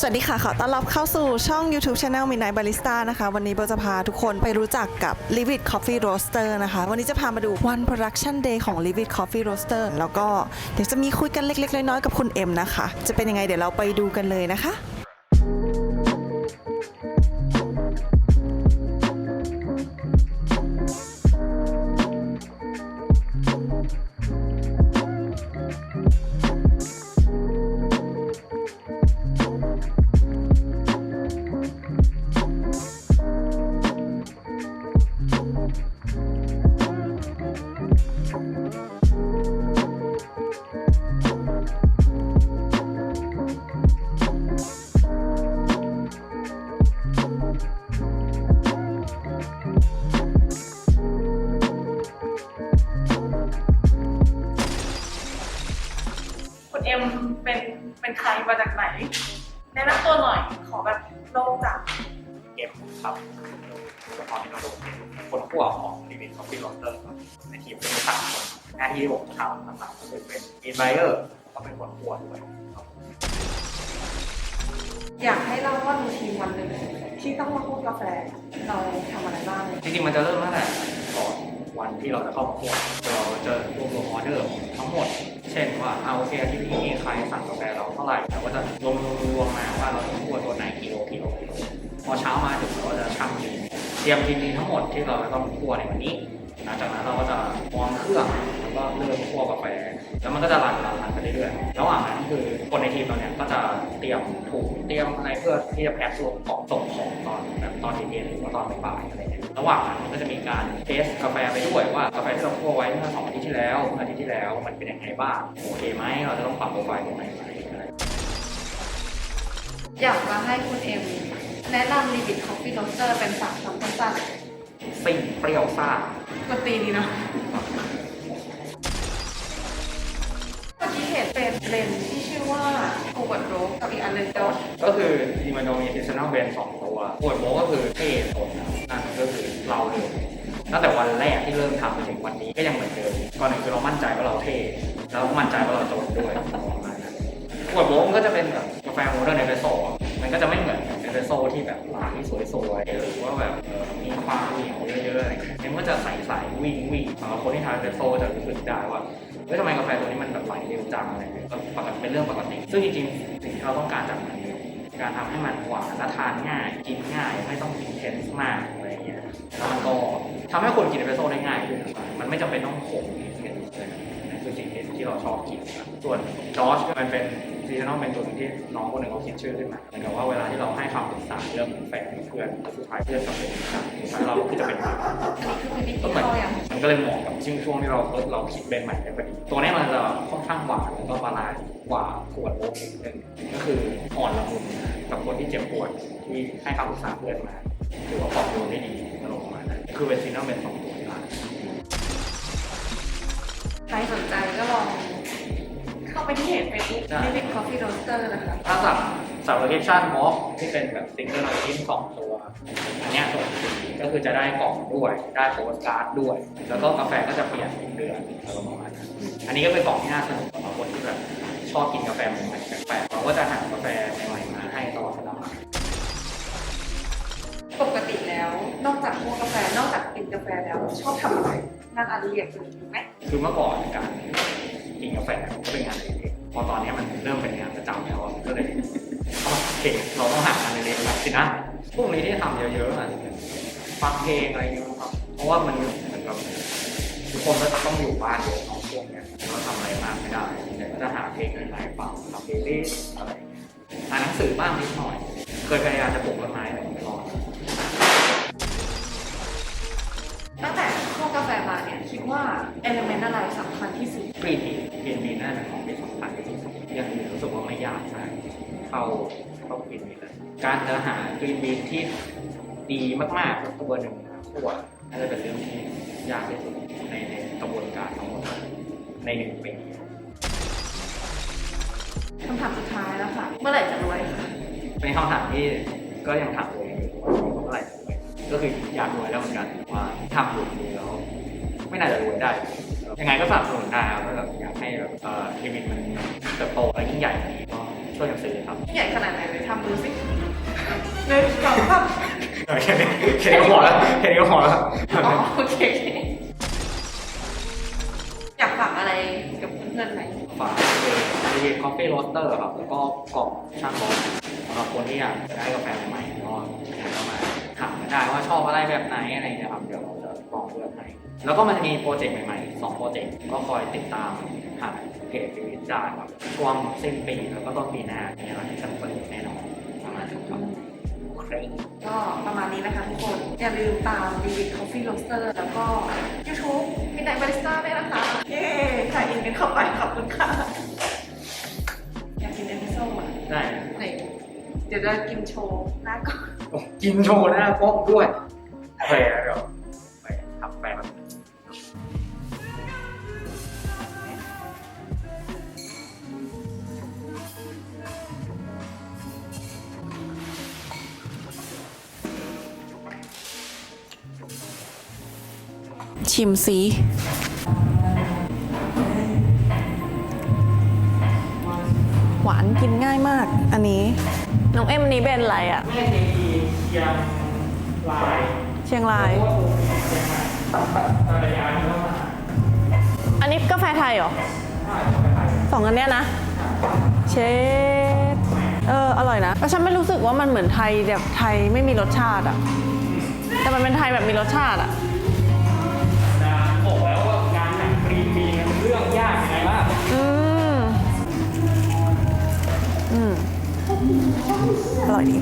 สวัสดีค่ะ ขอต้อนรับเข้าสู่ช่อง YouTube Channel Midnight Barista นะคะ วันนี้โบจะพาทุกคนไปรู้จักกับ l i v i t Coffee Roaster นะคะ วันนี้จะพามาดู One Production Day ของ l i v i t Coffee Roaster แล้วก็เดี๋ยวจะมีคุยกันเล็ก ๆ น้อยๆกับคุณเอ็มนะคะ จะเป็นยังไงเดี๋ยวเราไปดูกันเลยนะคะ เอ็มเป็นเป็นใครมาจากไหนแนะนำตัวหน่อยขอแบบโลกจากเก็บครับตัวตอนนี้เราโดนเป็นคนขั้วของรีวิวของฟิลโรเตอร์ครับในทีมเป็นสามคนหน้าที่ที่ผมทำหลักๆก็คือเป็นอินไบเออร์ก็เป็นคนขั้วด้วยครับอยากให้เล่าว่ามีทีมวันหนึ่งที่ต้องมาพูดกาแฟเราทำอะไรบ้างจริงๆมันจะเริ่มตั้งแต่ก่อนวันที่เราจะเข้ามาคั่วเราจะรวบรวมออเดอร์ทั้งหมด เช่นว่าเอาโอเคอาที่นี้ใครสั่งกาแฟเราเท่าไหร่เราก็จะรวมรวมๆมาว่าเราจะคั่วตัวไหนกิโลกิโลกิโลพอเช้ามาถึงเราก็จะชั่งกินเตรียมกินทั้งหมดที่เราจะต้องคั่วในวันนี้หลังจากนั้นเราก็จะวางเครื่องแล้วก็เริ่มคั่วกาแฟแล้วมันก็จะรันรันรันไปเรื่อยๆระหว่างนั้นคือคนในทีมเราเนี่ยก็จะเตรียมถุงเตรียมอะไรเพื่อที่จะแพ็คส่ง ของส่งของตอนแบบตอนเย็นๆหรือว่าตอนบ่ายๆอะไรเงี้ยระหว่างนั้นมันก็จะมีการเทสกาแฟไปด้วยว่ากาแฟที่เราคั่วไว้เมื่อสองอาทิตย์ที่แล้วเมื่ออาทิตย์ที่แล้วมันเป็นยังไงบ้างโอเคไหมเราจะต้องปรับโปรไฟล์ตรงไหนไหมอะไรอยากมาให้คุณเอ็มแนะนำรีบิทคอฟฟี่โรสเตอร์เป็นสามคำสั้นสิ่งเปรี้ยวซ่าๆดนตรีดีเนาะเมื่อกี้เห็นเป็นเบรนด์ที่ชื่อว่าโกบดโรส กับอีกอันหนึงโดสก็คือจริงๆมันจะมีซีซันอลเบนสองตัวปวดโมก็คือเท่ทนนะนั่นก็คือเราเลยตั้งแต่วันแรกที่เริ่มทำจนถึงวันนี้ก็ยังเหมือนเดิมก่อนหนึ่งคือเรามั่นใจว่าเราเท่แล้วมั่นใจว่าเราจนด้วยประมาณนั้นปวดโมมันก็จะเป็นแบบกาแฟโมเดิร์นเอสเปรสโซ่มันก็จะไม่เหมือนเอสเปรสโซ่ที่แบบหลายสวยๆหรือว่าแบบ ความเหนียวเยอะๆอะไรเงี้ยมันก็จะใสๆวิ่งวิ่งสำหรับคนที่ทานเอสเปรสโซ่จะรู้สึกได้ว่าเฮ้ยทำไมกาแฟตัวนี้มันแบบไหลเร็วจังอะไรเงี้ยก็ปกติเป็นเรื่องปกติ ซึ่งจริงๆสิ่งที่เราต้องการจากมันคือการทำให้มันหวานและทานง่าย กินง่ายไม่ต้องอินเทนส์มากอะไรเงี้ยแล้วมันก็ทำให้คนกินเอสเปรสโซ่ได้ง่ายขึ้นนะครับมันไม่จำเป็นต้องขมอินเทนส์เลยนั่นคือสิ่ง ที่เราชอบกินส่วนจอร์จมันเป็นซีซันอลเป็นตัวที่น้องคนหนึ่งเขาคิดชื่อขึ้นมาเหมือนกับว่าเวลาที่เราให้คำปรึกษาเรื่องแฟนเพื่อนแล้วสุดท้ายเพื่อนกับเป็นสุดท้ายเราก็คือจะเป็นอันนี้คือเป็นดิจิก็เหมือนมันก็เลยเหมาะกับช่วงช่วงที่เราเราคิดเป็นใหม่ได้พอดีตัวนี้มันจะค่อนข้างหวานแล้วก็บาลานซ์กว่าขวดโอ๊กนิดนึงก็คืออ่อนละมุนกับคนที่เจ็บปวดที่ให้คำปรึกษาเพื่อนมาถือว่าปรับตัวได้ดีอารมณ์ประมาณนั้นคือเป็นซีนอลเป็นสองตัว ใครสนใจก็ลองเข้าไปที่เพจเฟซบุ๊กรีบิทคอฟฟี่โรสเตอร์นะคะ ถ้าสั่งสั่งโลเคชั่นม็อกที่เป็นแบบซิงเกิลไอทิมสองตัวอันเนี้ยส่วนฟรีก็คือจะได้กล่องด้วยได้โปสการ์ดด้วย แล้วก็กาแฟก็จะเปลี่ยนทุกเดือนอารมณ์ประมาณนั้นอันนี้ก็เป็นกล่องที่น่าสนุกสำหรับคนที่แบบชอบกินกาแฟใหม่ๆแปลกๆเราก็จะหากาแฟใหม่ๆมาให้ตลอดเวลา ปกติแล้ว นอกจากพวกกาแฟ นอกจากกินกาแฟแล้ว ชอบทำอะไรงานอดิเรกอื่นมีไหม คือเมื่อก่อนการกินกาแฟก็เป็นงานอดิเรกพอตอนนี้มันเริ่มเป็นงานประจำแล้วก็เลยโอเคเราต้องหางานอดิเรกแบบสินะพวกนี้ที่ทำเยอะๆอะฟังเพลงอะไรเงี้ยครับเพราะว่ามันเหมือนกับทุกคนก็ต้องอยู่บ้านเยอะของช่วงเนี้ยเราทำอะไรมากไม่ได้เดี๋ยก็จะหาเพลงใหม่ๆฟังทำเพลย์ลิสต์อะไรอ่านหนังสือบ้างนิดหน่อย เคยพยายามจะปลูกต้นไม้ เอลเมนต์อะไรสำคัญที่สุดกรีนทีกรีนทีน่าจะของที่สำคัญที่สุดอย่างอื่นรู้สึกว่าไม่ยากใช่เข้าเข้ากรีนทีเลยการจะหากรีนทีที่ดีมากๆสักตัวหนึ่งมาคั่วน่าจะเป็นเรื่องที่ยากที่สุดในในกระบวนการทั้งหมดในหนึ่งปีคำถามสุดท้ายแล้วค่ะ เมื่อไหร่จะรวยคะเป็นคำถามที่ก็ยังถามตัวเองอยู่ว่าเมื่อไหร่จะรวยก็คืออยากรวยแล้วเหมือนกันแต่ว่าทำอยู่ดีแล้ว ไม่น่าจะรวยได้ ยังไงก็สนับสนุนได้ครับแล้วแบบอยากให้แบบเอ่อลิมิตมันเติบโตและยิ่งใหญ่กว่านี้ก็ช่วยช่วยกันซื้อครับใหญ่ขนาดไหนเลยทำดูสิหนึ่งสองสามเออแค่นี้แค่นี้ก็พอแล้วแค่นี้ก็พอแล้วอ๋อโอเค อยากฝากอะไรกับเพื่อนๆไหมฝากคือรีวิว coffee roaster ครับแล้วก็กล่องช่างรสสำหรับคนที่อยากจะได้กาแฟใหม่ๆก็อยากเข้ามาถามกันได้ว่าชอบอะไรแบบไหนอะไรอย่างเงี้ยครับเดี๋ยว เราจะลองเลือกให้แล้วก็มันจะมีโปรเจกต์ใหม่ๆสองโปรเจกต์ก็คอยติดตามผ่านเพจรีวิวได้ครับช่วงสิ้นปีแล้วก็ต้นปีหน้าเนี่ยเราจะสนุกสนุกแน่นอนประมาณนั้นครับโอเคก็ประมาณนี้นะคะทุกคน อย่าลืมตาม Vivid Coffee Roaster แล้วก็ YouTube Midnight Barista ด้วยนะคะ เย้ถ่ายอินกันเข้าไปขอบคุณค่ะ อยากกินเอสเปรสโซ่อะได้ไหนเดี๋ยวจะกินโชว์หน้าก่อนโอ้กินโชว์หน้าป๊อกด้วยโอเชิมซีหวานกินง่ายมาก อันนี้ น้องเอ็มอันนี้เป็นอะไรอะแม่เทพีเชียงรายเชียงรายภรรยาที่เข้ามาอันนี้กาแฟไทยเหรอสองอันเนี้ยนะ เชดเออ อร่อยนะแต่ฉันไม่รู้สึกว่ามันเหมือนไทยแบบไทยไม่มีรสชาติอะแต่มันเป็นไทยแบบมีรสชาติอะนะานหนังกรีนบีมันเรื่องยากยังไงล่ะอืม อืม อร่อยดี